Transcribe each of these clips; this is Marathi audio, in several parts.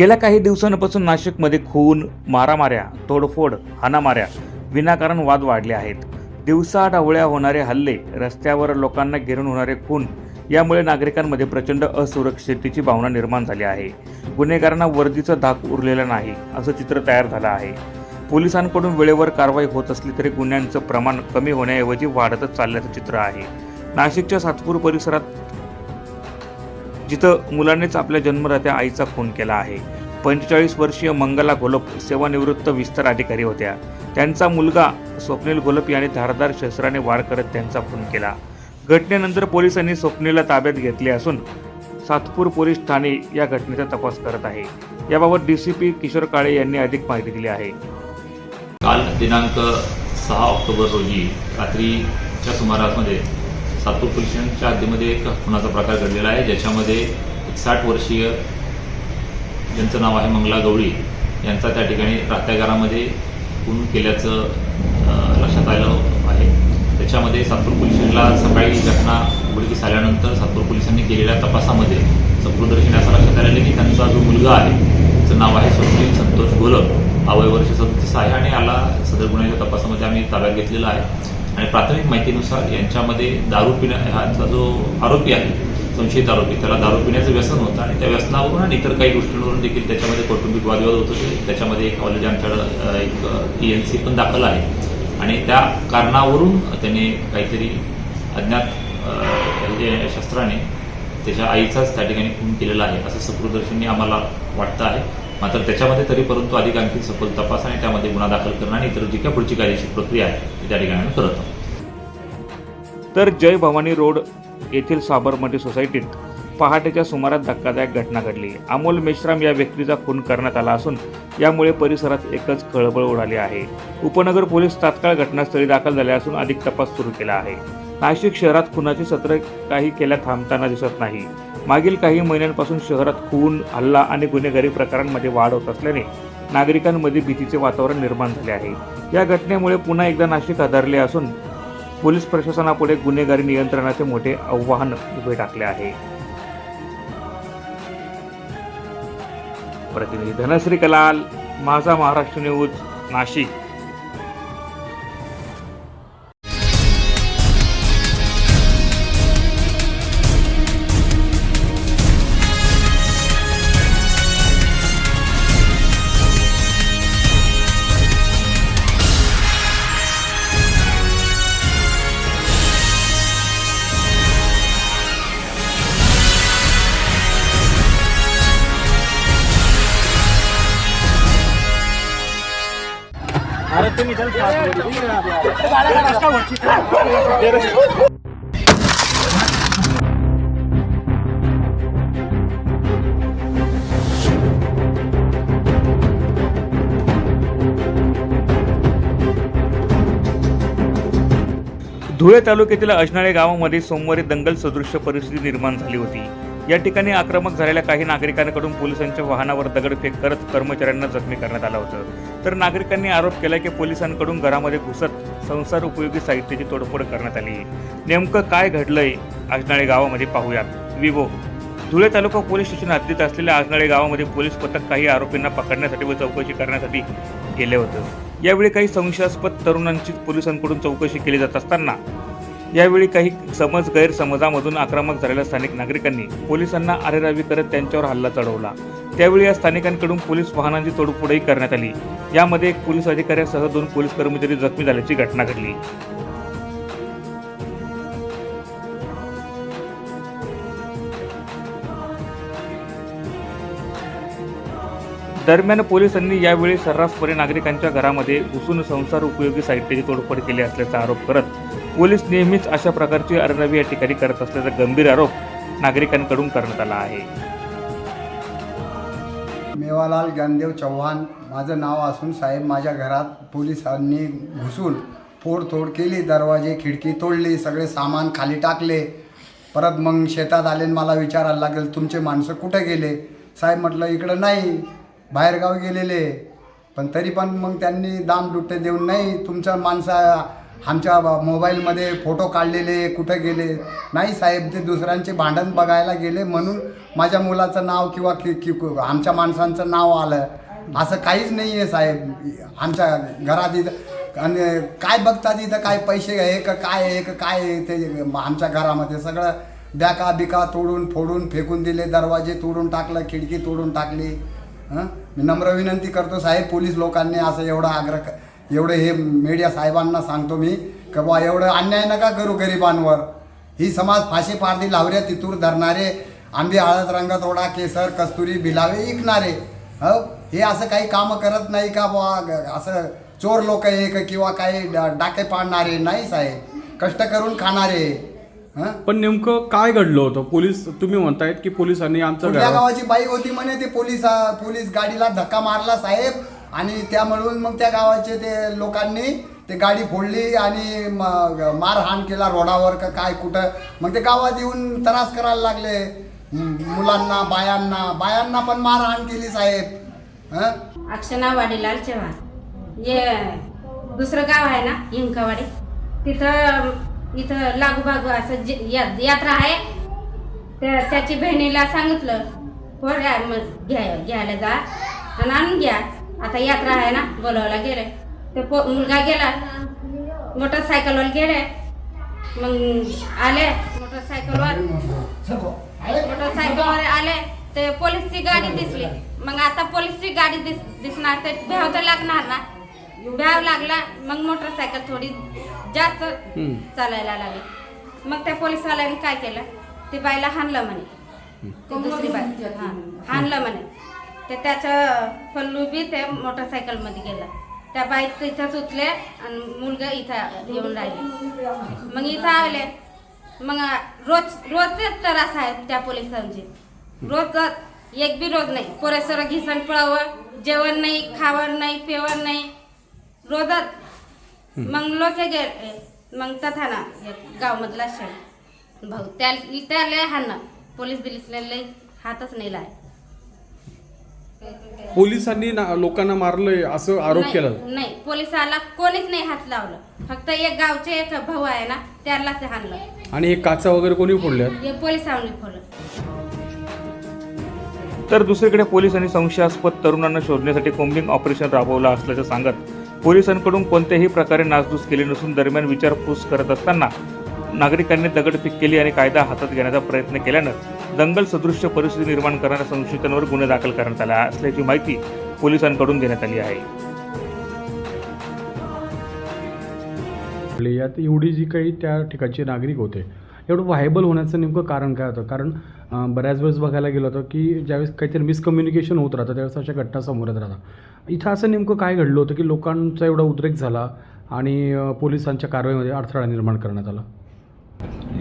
गेल्या काही दिवसांपासून नाशिकमध्ये खून मारामाऱ्या तोडफोड हाणामाऱ्या विनाकारण वाद वाढले आहेत. दिवसा ढवळ्या होणारे हल्ले रस्त्यावर लोकांना घेरून होणारे खून यामुळे नागरिकांमध्ये प्रचंड असुरक्षिततेची भावना निर्माण झाली आहे. गुन्हेगारांना वर्दीचा धाक उरलेला नाही असं चित्र तयार झालं आहे. पोलिसांकडून वेळेवर कारवाई होत असली तरी गुन्ह्यांचं प्रमाण कमी होण्याऐवजी वाढतच चालल्याचं चित्र आहे. नाशिकच्या सातपूर परिसरात जिथं मुलानेच आपल्या जन्मदात्या आईचा खून केला आहे. पंचेचाळीस वर्षीय मंगला घोलप सेवानिवृत्त विस्तार अधिकारी होत्या. त्यांचा मुलगा स्वप्नील घोलप याने धारदार शस्त्राने वार करत त्यांचा खून केला. घटनेनंतर पोलिसांनी स्वप्नीला ताब्यात घेतले असून सातपूर पोलीस ठाणे या घटनेचा तपास करत आहे. याबाबत D C P Kishor Kale यांनी अधिक माहिती दिली आहे. काल दिनांक सहा ऑक्टोबर रोजी रात्रीच्या सुमारासमध्ये सातपूर पोलिसांच्या हद्दीमध्ये एक खुनाचा प्रकार घडलेला आहे ज्याच्यामध्ये एक साठ वर्षीय ज्यांचं नाव आहे मंगला गवळी यांचा त्या ठिकाणी राहत्या घरामध्ये खून केल्याचं लक्षात आलं आहे. त्याच्यामध्ये सातपूर पोलिसांना सकाळी घटना उघडकीस आल्यानंतर सातपूर पोलिसांनी केलेल्या तपासामध्ये सकृदर्शनी असं लक्षात आलेलं की त्यांचा जो मुलगा आहे त्याचं नाव आहे स्वप्नील संतोष गोलप. हा वय वर्ष सदतीस आहे आणि याला सदर गुन्ह्याच्या तपासामध्ये आम्ही ताब्यात घेतलेला आहे. आणि प्राथमिक माहितीनुसार यांच्यामध्ये दारू पिण्या ह्याचा जो आरोपी आहे संशयित आरोपी त्याला दारू पिण्याचं व्यसन होतं आणि त्या व्यसनावरून आणि इतर काही गोष्टींवरून देखील त्याच्यामध्ये कौटुंबिक वादविवाद होत होते. त्याच्यामध्ये एक ऑलरेडी आमच्याकडं एक टी एन सी पण दाखल आहे. आणि त्या कारणावरून त्याने काहीतरी अज्ञात जे म्हणजे शस्त्राने त्याच्या आईचाच त्या ठिकाणी खून केलेला आहे असं सकृदर्शनी आम्हाला वाटतं आहे. मात्र त्याच्यामध्ये तरी परंतु अधिक आणखी सखोल तपास आणि त्यामध्ये गुन्हा दाखल करणं आणि इतर जी काही पुढची कायदेशीर प्रक्रिया आहे ती त्या ठिकाणी आम्ही करत आहोत. तर जय भवानी रोड येथील साबरमती सोसायटीत पहाटेच्या सुमारास धक्कादायक घटना घडली. अमोल मेश्राम या व्यक्तीचा खून करण्यात आला असून यामुळे परिसरात एकच खळबळ उडाली आहे. उपनगर पोलीस तात्काळ घटनास्थळी दाखल झाले असून अधिक तपास सुरू केला आहे. नाशिक शहरात खुनाची सत्र काही केल्या थांबताना दिसत नाही. मागील काही महिन्यांपासून शहरात खून हल्ला आणि गुन्हेगारी प्रकारांमध्ये वाढ होत असल्याने नागरिकांमध्ये भीतीचे वातावरण निर्माण झाले आहे. या घटनेमुळे पुन्हा एकदा नाशिक हादरले असून पोलीस प्रशासनापुढे गुन्हेगारी नियंत्रणाचे मोठे आव्हान उभे टाकले आहे. प्रतिनिधी धनश्री कलाल माझा महाराष्ट्र न्यूज नाशिक. धुळे तालुक्यातील अजनाळे गावामध्ये सोमवारी दंगल सदृश्य परिस्थिती निर्माण झाली होती. या ठिकाणी आक्रमक झालेल्या काही नागरिकांकडून पोलिसांच्या वाहनावर दगडफेक करत कर्मचाऱ्यांना जखमी करण्यात आलं होतं. तर नागरिकांनी आरोप केला की पोलिसांकडून घरामध्ये घुसत संसार उपयोगी साहित्याची तोडफोड करण्यात आली. नेमकं काय घडलंय? आजनाळे गावामध्ये पाहूयात. विवो. धुळे तालुका पोलीस स्टेशन हद्दीत असलेल्या आजनाळे गावामध्ये पोलीस पथक काही आरोपींना पकडण्यासाठी व चौकशी करण्यासाठी गेले होतं. यावेळी काही संशयास्पद तरुणांची पोलिसांकडून चौकशी केली जात असताना यावेळी काही समज गैरसमजामधून आक्रमक झालेल्या स्थानिक नागरिकांनी पोलिसांना आरेरावी करत त्यांच्यावर हल्ला चढवला. त्यावेळी या स्थानिकांकडून पोलीस वाहनांची तोडफोडही करण्यात आली. यामध्ये एक पोलीस अधिकाऱ्यासह दोन पोलीस कर्मचारी जखमी झाल्याची घटना घडली. दरम्यान पोलिसांनी यावेळी सर्रासपणे नागरिकांच्या घरामध्ये घुसून संसार उपयोगी साहित्याची तोडफोड केली असल्याचा आरोप करत पोलीस नेहमीच अशा प्रकारची अरनवी या ठिकाणी करत असल्याचा गंभीर आरोप नागरिकांकडून करण्यात आला आहे. मेवालाल ज्ञानदेव चव्हाण माझं नाव असून साहेब माझ्या घरात पोलिसांनी घुसून फोडतोड केली दरवाजे खिडकी तोडली सगळे सामान खाली टाकले. परत मग शेतात आले मला विचारायला लागेल तुमचे माणसं कुठे गेले? साहेब म्हटलं इकडं नाही बाहेरगाव गेलेले. पण तरी पण मग त्यांनी दाम दुट्टे देऊन नाही तुमचा माणसं आमच्या मोबाईलमध्ये फोटो काढलेले कुठे गेले? नाही साहेब ते दुसऱ्यांचे भांडण बघायला गेले म्हणून माझ्या मुलाचं नाव किंवा कि, कि, आमच्या माणसांचं नाव आलं. असं काहीच नाही आहे साहेब. आमच्या घरात इथं आणि काय बघतात इथं? काय पैसे आहे? का काय आहे? का काय आहे? ते आमच्या घरामध्ये सगळं बॅका बिका तोडून फोडून फेकून दिले दरवाजे तोडून टाकलं खिडकी तोडून टाकली. मी नम्र विनंती करतो साहेब पोलीस लोकांनी असं एवढा आग्रह एवढं हे मीडिया साहेबांना सांगतो मी का बा एवढं अन्याय नका करू गरिबांवर. ही समाज फाशी पारदी लावऱ्या तितूर धरणारे आंबे हळद रंग तोडा केसर कस्तुरी भिलावे विकणारे. हो हे असं काही कामं करत नाही का बुवा? असं चोर लोक आहे का किंवा काही डाके पाडणारे नाही साहेब. कष्ट करून खाणारे. हं? पण नेमकं काय घडलं होतं? पोलीस तुम्ही म्हणतायत की पोलिसांनी आमचं कुठल्या गावाची बाई होती म्हणे ते पोलीस पोलीस गाडीला धक्का मारला साहेब? आणि त्यामुळून मग त्या गावाचे ते लोकांनी ते गाडी फोडली आणि मग मारहाण केला रोडावर का काय कुठं. मग ते गावात येऊन त्रास करायला लागले. मुलांना बायांना. बायांना पण मारहाण केली साहेब. हं? अक्षना वाडीलाल चव्हाण. जे दुसरं गाव आहे ना हिंकावाडी तिथं इथं लागूबागू असं जे या- यात्रा आहे. त्या त्याची बहिणीला सांगितलं हो मग घ्या घ्यायला जा आणि आणून घ्या. आता यात्रा आहे ना बोलवायला गेले ते पो मुलगा गेला मोटरसायकलवर गेले मग आले मोटरसायकलवर. मोटरसायकलवर आले ते पोलीसची गाडी दिसली. मग आता पोलीसची गाडी दिस दिसणार ते भ्याव तर लागणार ना. भ्याव लागला मग मोटरसायकल थोडी जास्त. चालायला लागली. मग त्या पोलीसवाल्यांनी काय केलं? ते बाईला हाणलं म्हणे. दुसरी बाई. हां हाणलं म्हणे. ते त्याचं पल्लू बी ते मोटरसायकलमध्ये गेला. त्या बाई तिथंच उतले आणि मुलगा इथं येऊन राहिले. मग इथं आले. मग रोज रोजच त्रास आहे त्या पोलिसांचे. रोज एक बी रोज नाही. पोरेसर घिसण पळावं जेवण नाही खावण नाही पेवण नाही. रोजच. मग लोक गेले मग तथा ना गावमधला शेण. भाऊ त्या त्याला हाणं. पोलीस दिलीसले लय हातच नाही लाय. पोलिसांनी ना- लोकांना मारलंय असं आरोप केला. नाही पोलिसाला कोणीच नाही हात लावलं. फक्त एक गावचे एक भाऊ आहे ना त्यालाच हाणलं. आणि हे काचा वगैरे कोणी फोडल्यात? हे पोलिसांनी फोडलं. तर दुसरीकडे पोलिसांनी संशयास्पद तरुणांना शोधण्यासाठी कोम्बिंग ऑपरेशन राबवलं असल्याचं सांगत पोलिसांकडून कोणत्याही प्रकारे नासधूस केली नसून दरम्यान विचारपूस करत असताना नागरिकांनी दगडफेक केली आणि कायदा हातात घेण्याचा प्रयत्न केल्यानं दंगल सदृश्य परिस्थिती निर्माण करणाऱ्या संशयितांवर गुन्हे दाखल करण्यात आला असल्याची माहिती पोलिसांकडून देण्यात आली आहे. यात एवढी जी काही त्या ठिकाणचे नागरिक होते एवढं व्हायबल होण्याचं नेमकं कारण काय होतं? कारण बऱ्याच वेळेस बघायला गेलं होतं की ज्यावेळेस काहीतरी मिसकम्युनिकेशन होत राहतं त्यावेळेस अशा घटना समोर येत राहतात. इथं असं नेमकं काय घडलं होतं की लोकांचा एवढा उद्रेक झाला आणि पोलिसांच्या कारवाईमध्ये अडथळा निर्माण करण्यात आला?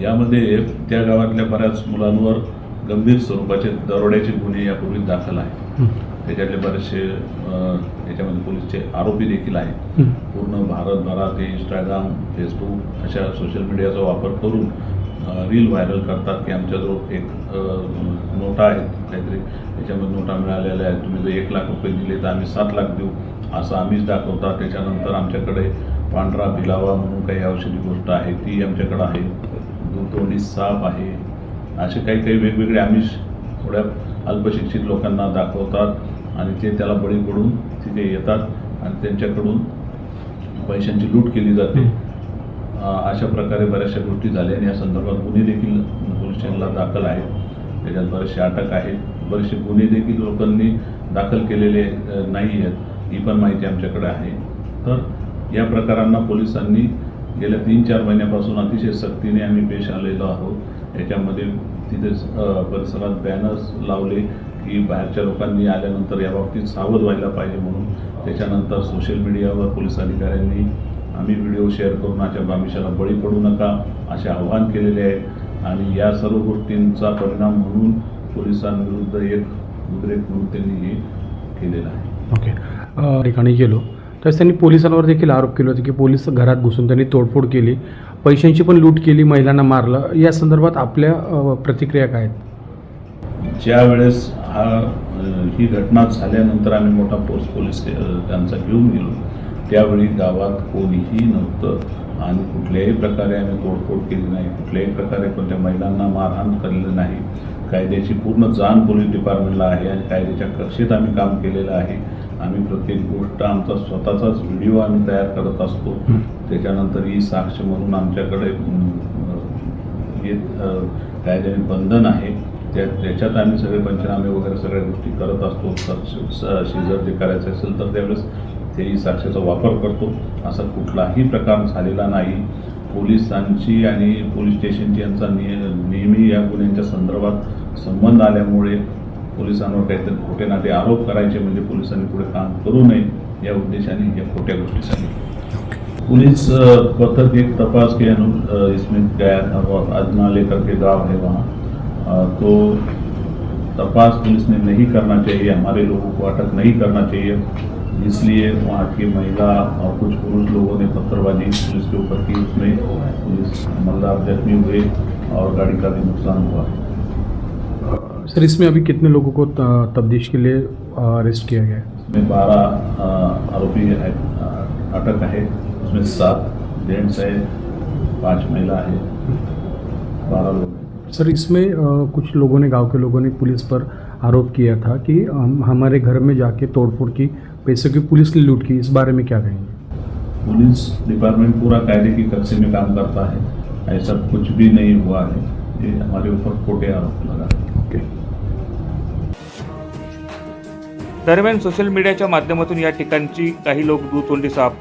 यामध्ये त्या गावातल्या बऱ्याच मुलांवर गंभीर स्वरूपाचे दरोड्याचे गुन्हे यापूर्वी दाखल आहेत. त्याच्यातले बरेचसे याच्यामध्ये पोलीसचे आरोपी देखील आहेत. पूर्ण भारतभरात इंस्टाग्राम फेसबुक अशा सोशल मीडियाचा वापर करून रील व्हायरल करतात की आमच्याजवळ एक नोटा आहेत. काहीतरी त्याच्यामध्ये नोटा मिळालेल्या आहेत. तुम्ही जर एक लाख रुपये दिले तर आम्ही सात लाख देऊ. असं आम्हीच दाखवतात. त्याच्यानंतर आमच्याकडे पांढरा भिलावा म्हणून काही औषधी गोष्ट आहे ती आमच्याकडं आहे. दुतोंडी साप आहे. असे काही काही वेगवेगळे आमिष थोड्या अल्पशिक्षित लोकांना दाखवतात आणि ते त्याला बळी पडून तिथे येतात आणि त्यांच्याकडून पैशांची लूट केली जाते. अशा प्रकारे बऱ्याचशा गोष्टी झाल्या आणि या संदर्भात गुन्हे देखील पोलीस स्टेशनला दाखल आहेत. त्याच्यात बरेचसे अटक आहेत. बरेचसे गुन्हे देखील लोकांनी दाखल केलेले नाही आहेत. ही पण माहिती आमच्याकडे आहे. तर या प्रकारांना पोलिसांनी गेल्या तीन चार महिन्यापासून अतिशय सक्तीने आम्ही पेश आलेलो आहोत. त्याच्यामध्ये तिथे परिसरात बॅनर्स लावले की बाहेरच्या लोकांनी आल्यानंतर याबाबतीत सावध व्हायला पाहिजे म्हणून. त्याच्यानंतर सोशल मीडियावर पोलीस अधिकाऱ्यांनी आम्ही व्हिडिओ शेअर करून अशा बामिशाला बळी पडू नका असे आवाहन केलेले आहे. आणि या सर्व गोष्टींचा परिणाम म्हणून पोलिसांविरुद्ध एक उद्रेक म्हणून त्यांनी हे केलेलं आहे. ओके. ठिकाणी गेलो. त्यावेळेस त्यांनी पोलिसांवर देखील आरोप केले होते की पोलीस घरात घुसून त्यांनी तोडफोड केली पैशांची पण लूट केली महिलांना मारलं. या संदर्भात आपल्या प्रतिक्रिया काय आहेत? ज्या वेळेस हा ही घटना झाल्यानंतर आम्ही मोठा फोर्स पोलीस त्यांचा घेऊन गेलो. त्यावेळी गावात कोणीही नव्हतं आणि कुठल्याही प्रकारे आम्ही तोडफोड केली नाही. कुठल्याही प्रकारे कोणत्या महिलांना मारहाण केलेलं नाही. कायद्याची पूर्ण जाण पोलीस डिपार्टमेंटला आहे आणि कायद्याच्या कक्षेत आम्ही काम केलेलं आहे. आम्ही प्रत्येक गोष्ट आमचा स्वतःचाच व्हिडिओ आम्ही तयार करत असतो. त्याच्यानंतर ही साक्ष म्हणून आमच्याकडे हे अं, कायद्याने बंधन आहे. त्या त्याच्यात आम्ही सगळे पंचनामे वगैरे सगळ्या गोष्टी करत असतो. शिजर जे करायचं असेल तर त्यावेळेस तेही साक्षाचा वापर करतो. असा कुठलाही प्रकार झालेला नाही. पोलिसांची आणि पोलीस स्टेशनची यांचा निय नेहमी या गुन्ह्यांच्या संदर्भात संबंध आल्यामुळे पोलिसांवर काहीतरी खोटे नाते आरोप करायचे म्हणजे पोलिसांनी पुढे काम करू नये या उद्देशाने या खोट्या गोष्टी सांगितल्या. पुलिस पथक एक तपास के अनु इसमें गया अदना लेकर के गाँव है वहाँ। तो तपास पुलिस ने नहीं करना चाहिए, हमारे लोगों को अटक नहीं करना चाहिए। इसलिए वहाँ की महिला और कुछ पुरुष लोगों ने पत्थरबाजी पुलिस के ऊपर की, उसमें पुलिस अमलदार जख्मी हुए और गाड़ी का भी नुकसान हुआ। सर इसमें अभी कितने लोगों को त- तफ्तीश के लिए अरेस्ट किया गया? है बारह आरोपी अटक है उसमें सात जेंट्स है पाँच महिला है बारह लोग सर इसमें अ, कुछ लोगों ने गाँव के लोगों ने पुलिस पर आरोप किया था कि हम हमारे घर में जाके तोड़फोड़ की पैसे की पुलिस ने लूट की इस बारे में क्या कहेंगे? पुलिस डिपार्टमेंट पूरा कायदे की कक्षे में काम करता है ऐसा कुछ भी नहीं हुआ है ये हमारे ऊपर खोटे आरोप लगा दरम्यान सोशल मीडियाच्या माध्यमातून या ठिकाणची काही लोक दुतोंडी साप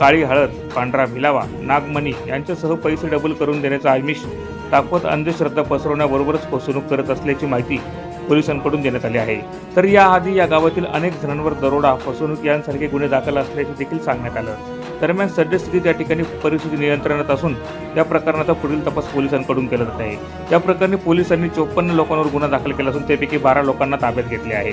काळी हळद पांढरा भिलावा नागमणी यांच्यासह पैसे डबल करून देण्याचा आमिष दाखवत अंधश्रद्धा पसरवण्याबरोबरच फसवणूक करत असल्याची माहिती पोलिसांकडून देण्यात आली आहे. तर याआधी या गावातील अनेक जणांवर दरोडा फसवणूक यांसारखे गुन्हे दाखल असल्याचे देखील सांगण्यात आलं. दरम्यान सद्यस्थितीत या ठिकाणी परिस्थिती नियंत्रणात असून या प्रकरणाचा पुढील तपास पोलिसांकडून केला जात आहे. या प्रकरणी पोलिसांनी चोपन्न लोकांवर गुन्हा दाखल केला असून त्यापैकी बारा लोकांना ताब्यात घेतले आहे.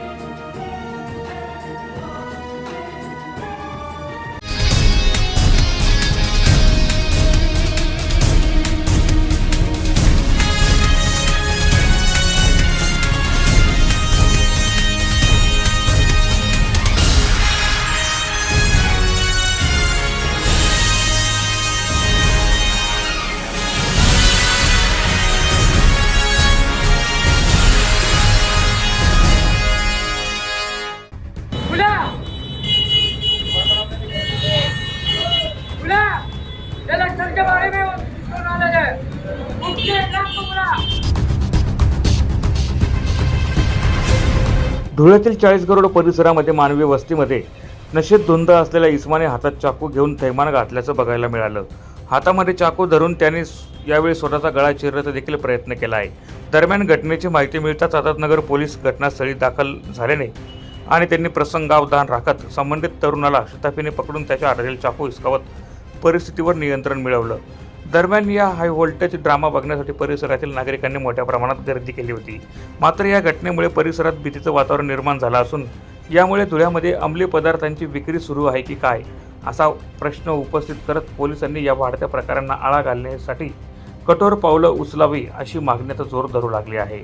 धुळ्यातील चाळीस करोड परिसरामध्ये मानवी वस्तीमध्ये नशेत धुंद असलेल्या इस्माने हातात चाकू घेऊन थैमान घातल्याचं बघायला मिळालं. हातामध्ये चाकू धरून त्याने यावेळी स्वतःचा गळा चिरण्याचा देखील प्रयत्न केला आहे. दरम्यान घटनेची माहिती मिळताच आझादनगर पोलीस घटनास्थळी दाखल झाल्याने आणि त्यांनी प्रसंगावधान राखत संबंधित तरुणाला शताफीने पकडून त्याच्या हातातील चाकू हिसकावत परिस्थितीवर नियंत्रण मिळवलं. दरम्यान या हाय व्होल्टेज ड्रामा बघण्यासाठी परिसरातील नागरिकांनी मोठ्या प्रमाणात गर्दी केली होती. मात्र या घटनेमुळे परिसरात भीतीचं वातावरण निर्माण झालं असून यामुळे धुळ्यामध्ये अंमली पदार्थांची विक्री सुरू आहे की काय असा प्रश्न उपस्थित करत पोलिसांनी या वाढत्या प्रकारांना आळा घालण्यासाठी कठोर पावलं उचलावी अशी मागण्याचा जोर धरू लागली आहे.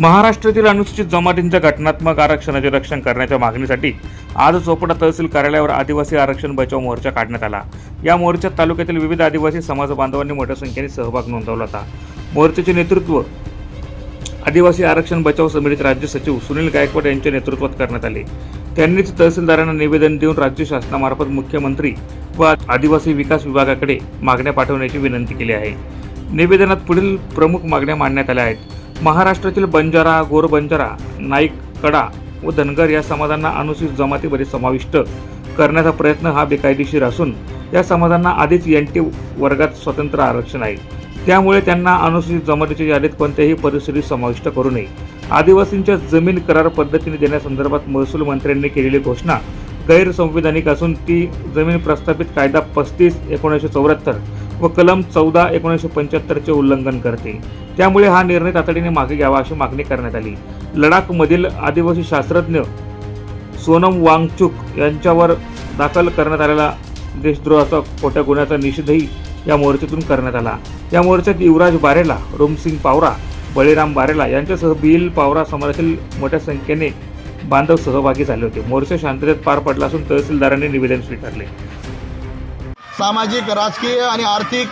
महाराष्ट्रातील अनुसूचित जमातींच्या घटनात्मक आरक्षणाचे रक्षण करण्याच्या मागणीसाठी आज चोपडा तहसील कार्यालयावर आदिवासी आरक्षण बचाव मोर्चा काढण्यात आला. या मोर्चात तालुक्यातील विविध आदिवासी समाज बांधवांनी मोठ्या संख्येने सहभाग नोंदवला होता. मोर्चाचे नेतृत्व आदिवासी आरक्षण बचाव समितीचे राज्य सचिव सुनील गायकवाड यांच्या नेतृत्वात करण्यात आले. त्यांनीच तहसीलदारांना निवेदन देऊन राज्य शासनामार्फत मुख्यमंत्री व आदिवासी विकास विभागाकडे मागण्या पाठवण्याची विनंती केली आहे. निवेदनात पुढील प्रमुख मागण्या मांडण्यात आल्या आहेत. महाराष्ट्रातील बंजारा गोरबंजारा नाईक कडा व धनगर या समाजांना अनुसूचित जमातीमध्ये समाविष्ट करण्याचा प्रयत्न हा बेकायदेशीर असून या समाजांना आधीच एन टी वर्गात स्वतंत्र आरक्षण आहे. त्यामुळे त्यांना अनुसूचित जमातीच्या यादीत कोणत्याही परिस्थितीत समाविष्ट करू नये. आदिवासींच्या जमीन करार पद्धतीने देण्यासंदर्भात महसूल मंत्र्यांनी केलेली घोषणा गैरसंविधानिक असून ती जमीन प्रस्थापित कायदा पस्तीस एकोणीसशे चौऱ्याहत्तर व कलम चौदा एकोणीसशे पंच्याहत्तरचे उल्लंघन करते. त्यामुळे हा निर्णय तातडीने मागे घ्यावा अशी मागणी करण्यात आली. लडाखमधील आदिवासी शास्त्रज्ञ सोनम वांगचुक यांच्यावर दाखल करण्यात आलेला देशद्रोहाचा खोट्या गुन्ह्याचा निषेधही या मोर्चातून करण्यात आला. या मोर्चात युवराज बारेला रोमसिंग पावरा बळीराम बारेला यांच्यासह बिल पावरा समाजातील मोठ्या संख्येने बांधव सहभागी झाले होते. मोर्चा शांततेत पार पडला असून तहसीलदारांनी निवेदन स्वीकारले. सामाजिक राजकीय आणि आर्थिक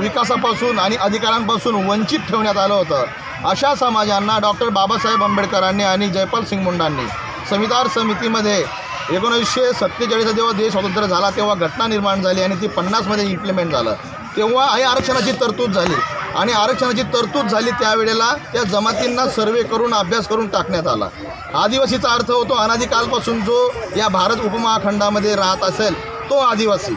विकासापासून आणि अधिकारांपासून वंचित ठेवण्यात आलं होतं. अशा समाजांना डॉक्टर बाबासाहेब आंबेडकरांनी आणि जयपाल सिंग मुंडांनी संविधान समितीमध्ये एकोणीसशे सत्तेचाळीसला जेव्हा देश स्वतंत्र झाला तेव्हा घटना निर्माण झाली आणि ती पन्नासमध्ये इम्प्लिमेंट झालं. तेव्हा आणि आरक्षणाची तरतूद झाली. आणि आरक्षणाची तरतूद झाली त्यावेळेला त्या जमातींना सर्वे करून अभ्यास करून टाकण्यात आला. आदिवासीचा अर्थ होतो अनादिकालपासून जो या भारत उपमहाखंडामध्ये राहत असेल तो आदिवासी.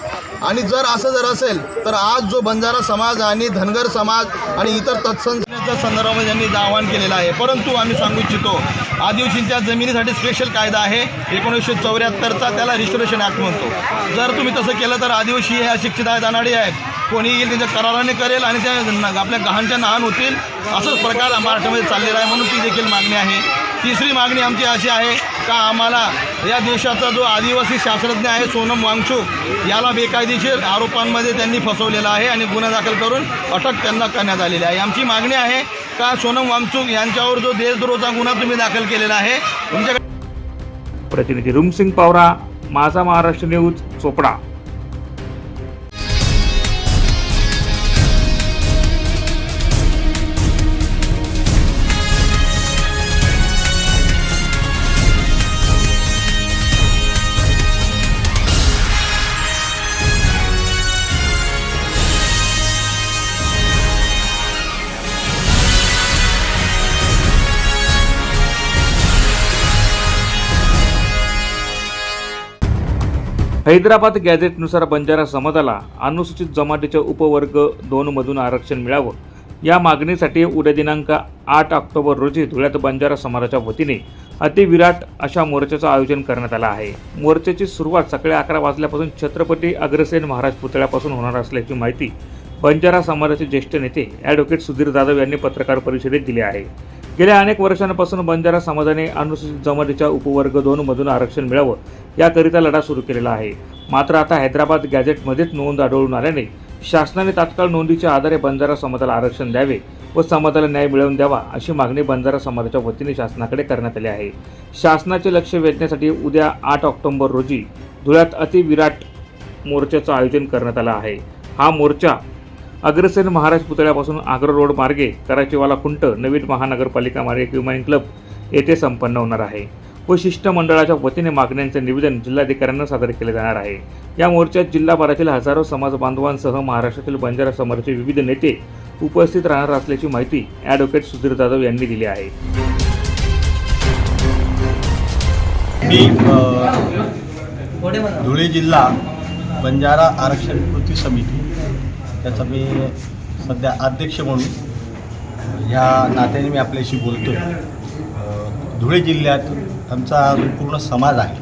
आणि जर असं जर असेल तर आज जो बंजारा समाज आणि धनगर समाज आणि इतर तत्संस्थेच्या संदर्भामध्ये त्यांनी आवाहन केलेलं आहे. परंतु आम्ही सांगू इच्छितो आदिवासींच्या जमिनीसाठी स्पेशल कायदा आहे एकोणीसशे चौऱ्याहत्तरचा त्याला रिस्टोरेशन ॲक्ट म्हणतो. जर तुम्ही तसं केलं तर आदिवासी हे अशिक्षित आहेत अनाडी आहेत. कोणी येईल त्यांच्या कराराने करेल आणि त्या आपल्या गहाणच्या नहान होतील. असंच प्रकार महाराष्ट्रामध्ये चाललेला आहे म्हणून ती देखील मागणी आहे. तिसरी मागणी आमची अशी आहे का आम्हाला या देशाचा जो आदिवासी शास्त्रज्ञ आहे सोनम वांगचूक याला बेकायदेशीर आरोपांमध्ये त्यांनी फसवलेला आहे आणि गुन्हा दाखल करून अटक त्यांना करण्यात आलेली आहे. आमची मागणी आहे का सोनम वांगचूक यांच्यावर जो देशद्रोहचा गुन्हा तुम्ही दाखल केलेला आहे तुमच्याकडे प्रतिनिधी रुमसिंग पावरा माझा महाराष्ट्र न्यूज चोपडा. हैदराबाद गॅझेटनुसार बंजारा समाजाला अनुसूचित जमातीच्या उपवर्ग दोनमधून आरक्षण मिळावं. या मागणीसाठी उद्या दिनांक आठ ऑक्टोबर रोजी धुळ्यात बंजारा समाजाच्या वतीने अतिविराट अशा मोर्चाचं आयोजन करण्यात आलं आहे. मोर्चाची सुरुवात सकाळी अकरा वाजल्यापासून छत्रपती अग्रसेन महाराज पुतळ्यापासून होणार असल्याची माहिती बंजारा समाजाचे ज्येष्ठ नेते ॲडव्होकेट सुधीर जाधव यांनी पत्रकार परिषदेत दिली आहे. गेल्या अनेक वर्षांपासून बंजारा समाजाने अनुसूचित जमातीच्या उपवर्ग दोनमधून आरक्षण मिळावं याकरिता लढा सुरू केलेला आहे. मात्र आता हैदराबाद गॅझेटमध्येच नोंद आढळून आल्याने शासनाने तात्काळ नोंदीच्या आधारे बंजारा समाजाला आरक्षण द्यावे व समाजाला न्याय मिळवून द्यावा अशी मागणी बंजारा समाजाच्या वतीने शासनाकडे करण्यात आली आहे. शासनाचे लक्ष वेधण्यासाठी उद्या आठ ऑक्टोबर रोजी धुळ्यात अतिविराट मोर्चाचं आयोजन करण्यात आलं आहे. हा मोर्चा अग्रसेन महाराज पुतळ्यापासून आग्रा रोड मार्गे कराचीवाला खुंट नवीन महानगरपालिका मार्गे क्युमाइन क्लब येथे संपन्न होणार आहे. व शिष्टमंडळाच्या वतीने मागण्यांचे निवेदन जिल्हाधिकाऱ्यांना सादर केले जाणार आहे. या मोर्चात जिल्हाभरातील हजारो समाज बांधवांसह महाराष्ट्रातील बंजारा समाजाचे विविध नेते उपस्थित राहणार असल्याची माहिती ॲडव्होकेट सुधीर जाधव यांनी दिली आहे. मी धुळे जिल्हा बंजारा आरक्षण कृती समिती त्याचा मी सध्या अध्यक्ष म्हणून ह्या नात्याने मी आपल्याशी बोलतो आहे धुळे जिल्ह्यात आमचा पूर्ण समाज आहे.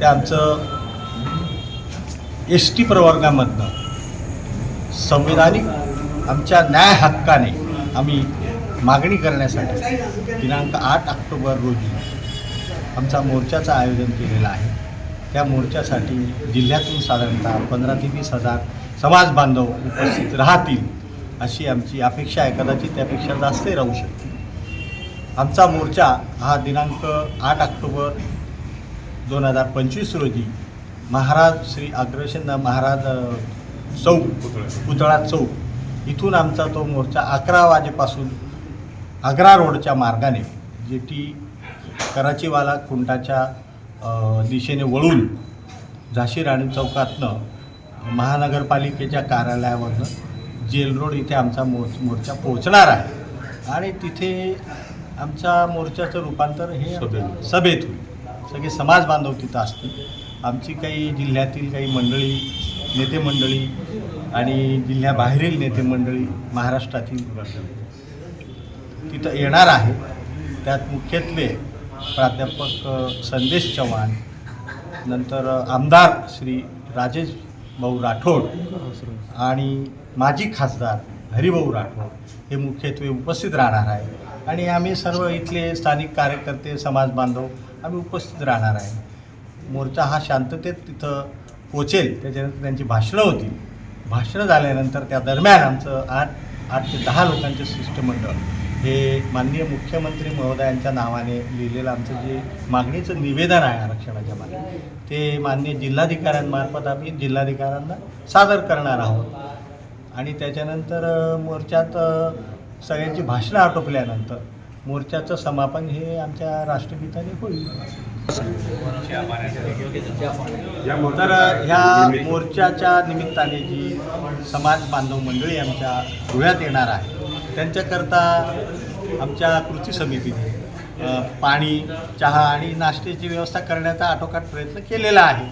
ते आमचं एस टी प्रवर्गामधनं संविधानिक आमच्या न्याय हक्काने आम्ही मागणी करण्यासाठी दिनांक आठ ऑक्टोबर रोजी आमचा मोर्चाचं आयोजन केलेलं आहे. त्या मोर्चासाठी जिल्ह्यातून साधारणतः पंधरा ते वीस हजार समाज बांधव उपस्थित राहतील अशी आमची अपेक्षा आहे. कदाचित त्यापेक्षा जास्तही राहू शकते आमचा मोर्चा हा दिनांक आठ ऑक्टोबर दोन हजार पंचवीस रोजी महाराज श्री अग्रसेन महाराज चौक पुतळा चौक इथून आमचा तो मोर्चा अकरा वाजेपासून आग्रा रोडच्या मार्गाने जे टी कराचीवाला खुंटाच्या दिशेने वळून झाशी राणी चौकातनं महानगरपालिकेच्या कार्यालयावरनं जेल रोड इथे आमचा मोर्च मोर्चा पोहोचणार आहे. आणि तिथे आमच्या मोर्चाचं रूपांतर हे सभेत होईल सगळे समाज बांधव तिथं असतील. आमची काही जिल्ह्यातील काही मंडळी नेते मंडळी आणि जिल्ह्याबाहेरील नेते मंडळी महाराष्ट्रातील तिथं येणार आहे. त्यात मुख्यत्वे प्राध्यापक संदेश चव्हाण नंतर आमदार श्री राजेश भाऊ राठोड आणि माजी खासदार हरिभाऊ राठोड हे मुख्यत्वे उपस्थित राहणार आहे. आणि आम्ही सर्व इथले स्थानिक कार्यकर्ते समाज बांधव आम्ही उपस्थित राहणार आहे. मोर्चा हा शांततेत तिथं पोचेल त्याच्यानंतर त्यांची भाषणं होतील. भाषणं झाल्यानंतर त्या दरम्यान आमचं आठ आठ ते दहा लोकांचे शिष्टमंडळ हे माननीय मुख्यमंत्री महोदयांच्या नावाने लिहिलेलं आमचं जे मागणीचं निवेदन आहे आरक्षणाच्या मागे ते माननीय जिल्हाधिकाऱ्यांमार्फत आम्ही जिल्हाधिकाऱ्यांना सादर करणार आहोत. आणि त्याच्यानंतर मोर्चात सगळ्यांची भाषणं आटोपल्यानंतर मोर्चाचं समापन हे आमच्या राष्ट्रगीताने होईल. तर ह्या मोर्चाच्या निमित्ताने जी समाज बांधव मंडळी आमच्या धुळ्यात येणार आहे त्यांच्याकरता आमच्या कृती समितीने पाणी चहा आणि नाश्त्याची व्यवस्था करण्याचा आटोकाट प्रयत्न केलेला आहे.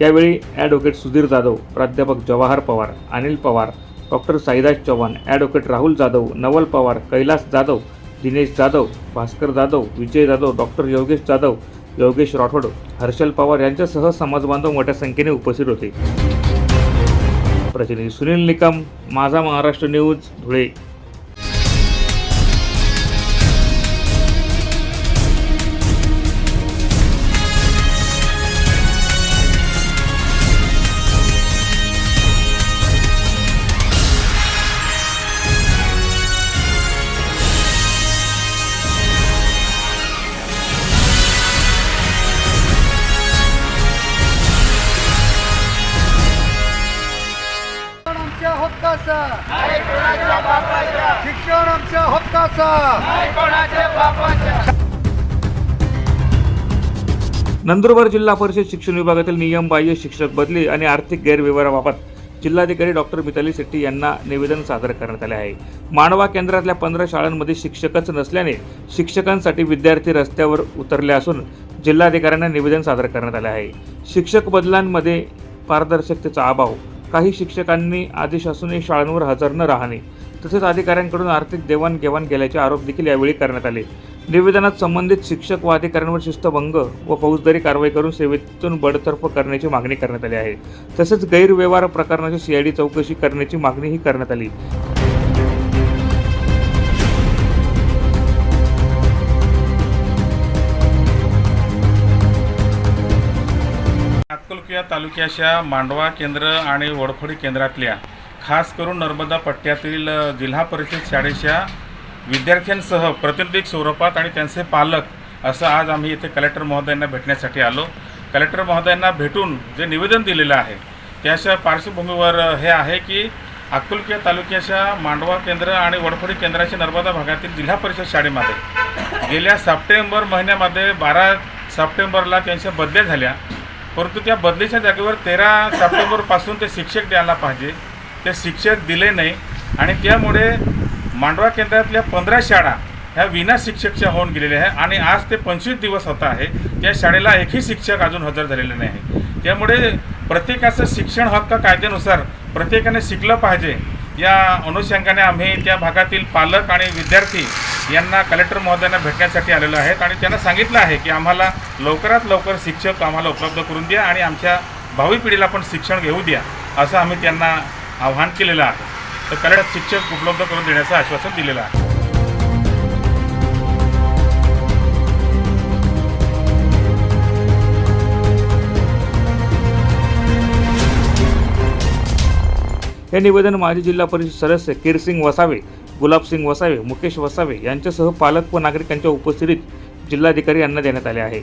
यावेळी ॲडव्होकेट सुधीर जाधव प्राध्यापक Jawahar Pawar Anil Pawar doctor Saidas Chavan advocate Rahul Jadhav Naval Pawar Kailas Jadhav Dinesh Jadhav Bhaskar Jadhav Vijay Jadhav doctor Yogesh Jadhav Yogesh Rathod Harshal Pawar यांच्यासह समाजबांधव मोठ्या संख्येने उपस्थित होते. प्रतिनिधी सुनील निकम माझा महाराष्ट्र न्यूज धुळे. नंदुरबार जिल्हा परिषद शिक्षण विभागातील नियमबाह्य शिक्षक बदली आणि आर्थिक गैरव्यवहाराबाबत जिल्हाधिकारी डॉक्टर मिताली शेट्टी यांना निवेदन सादर करण्यात आले आहे. मांडवा केंद्रातल्या पंधरा शाळांमध्ये शिक्षकच नसल्याने शिक्षकांसाठी विद्यार्थी रस्त्यावर उतरले असून जिल्हाधिकाऱ्यांना निवेदन सादर करण्यात आले आहे. शिक्षक बदलांमध्ये पारदर्शकतेचा अभाव. काही शिक्षकांनी आदेश असूनही शाळांवर हजर न राहणे तसेच अधिकाऱ्यांकडून आर्थिक देवाणघेवाण केल्याचे आरोप देखील यावेळी करण्यात आले. निवेदनात संबंधित शिक्षक व अधिकाऱ्यांवर शिस्तभंग व फौजदारी कारवाई करून सेवेतून बडतर्फ करण्याची मागणी करण्यात आली आहे. तसेच गैरव्यवहार प्रकरणाची सीआयडी चौकशी करण्याची मागणीही करण्यात आली. अक्कलकुया तालुक्याच्या मांडवा केंद्र आणि वडफोडी केंद्रातल्या खास करून नर्मदा पट्ट्यातील जिल्हा परिषद शाळेच्या विद्यार्थ्यांसह प्रतिनिधिक स्वरूपात आणि त्यांचे पालक असं आज आम्ही इथे कलेक्टर महोदयांना भेटण्यासाठी आलो. कलेक्टर महोदयांना भेटून जे निवेदन दिलेलं आहे त्याच्या पार्श्वभूमीवर हे आहे की अक्कलकुया तालुक्याच्या मांडवा केंद्र आणि वडफोडी केंद्राच्या नर्मदा भागातील जिल्हा परिषद शाळेमध्ये गेल्या सप्टेंबर महिन्यामध्ये बारा सप्टेंबरला त्यांच्या बदल्या झाल्या. परंतु त्या बदलीच्या जागेवर तेरा सप्टेंबरपासून ते शिक्षक द्यायला पाहिजे. ते शिक्षक दिले नाही आणि त्यामुळे मांडवा केंद्रातल्या पंधरा शाळा ह्या विना शिक्षकच्या होऊन गेलेल्या आहे आणि आज ते पंचवीस दिवस होत आहे. त्या शाळेला एकही शिक्षक अजून हजर झालेले नाही. त्यामुळे प्रत्येकाचं शिक्षण हक्क कायद्यानुसार प्रत्येकाने शिकलं पाहिजे. या अनुषंगाने आम्ही त्या भागातील पालक आणि विद्यार्थी यांना कलेक्टर महोदयांना भेटण्यासाठी आलेलो आहेत आणि त्यांना सांगितलं आहे की आम्हाला लवकरात लवकर शिक्षक आम्हाला उपलब्ध करून द्या आणि आमच्या भावी पिढीला पण शिक्षण घेऊ द्या असं आम्ही त्यांना आव्हान केलेलं आहे. तर कलेक्टर शिक्षक उपलब्ध करून देण्याचं आश्वासन दिलेलं आहे. हे निवेदन माजी जिल्हा परिषद सदस्य किरसिंग वसावे गुलाबसिंग वसावे मुकेश वसावे यांच्यासह पालक व नागरिकांच्या उपस्थितीत जिल्हाधिकारी यांना देण्यात आले आहे.